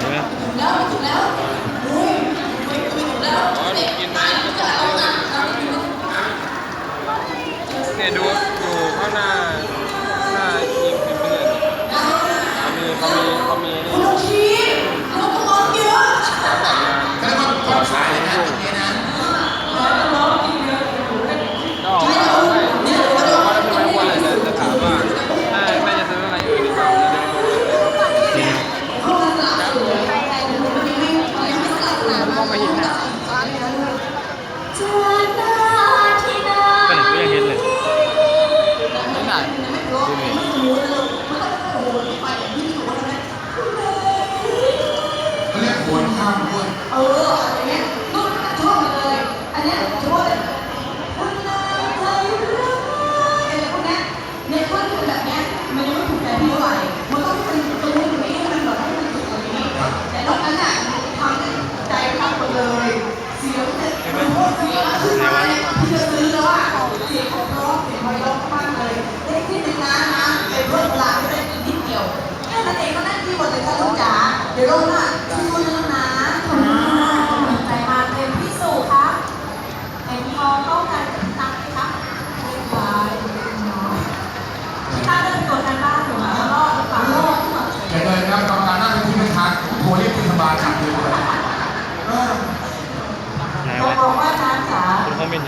เด็กตายแล้วจะเอาหนักเนี่ยดูอยู่ข้างหน้าหน้าทีมพิมพ์เลยเขามีเขามีเขามี เขาเรียกโหนข้ามด้วยเอออย่างเงี้ยนุ่นชอบเลย อันเนี้ยชอบเลยคุณนายใจร้ายอะไรพวกเนี้ยในท่อนแบบเนี้ยมันยังไม่ถูกใจพี่เท่าไหร่มันต้องเป็นตรงนี้มันแบบให้มันถูกกว่านี้ แต่ตรงนั้นอะทำใจพักหมดเลยเสียงเนี่ยมันโคตรเสียงขึ้นมาเนี่ยพี่จะซื้อแล้วอะเสียงของร้องเสียงไพเราะมากเลยเล็กนิดนึงนะนะไปเพิ่มเวลาไม่ได้นิดเดียวแค่นั้นเองก็ได้ที่หมดเลยค่ะลูกจ๋าเดี๋ยวราน่ะช่วยนะ มันเห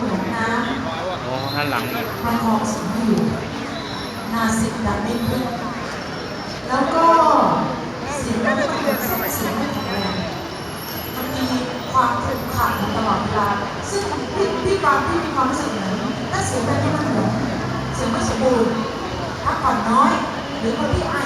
มือนน้ำโอ้ท่านหลังเลยมันมองสิ่งที่อยู่นาสิกดังไม่ขึ้นแล้วก็สียงมันไม่เป็นเส้นเสียงไม่แข็งแรงมันมีความขรุขระตลอดเวลาซึ่งพี่พี่ฟังพี่มีความรู้สึก รือคนที่อาย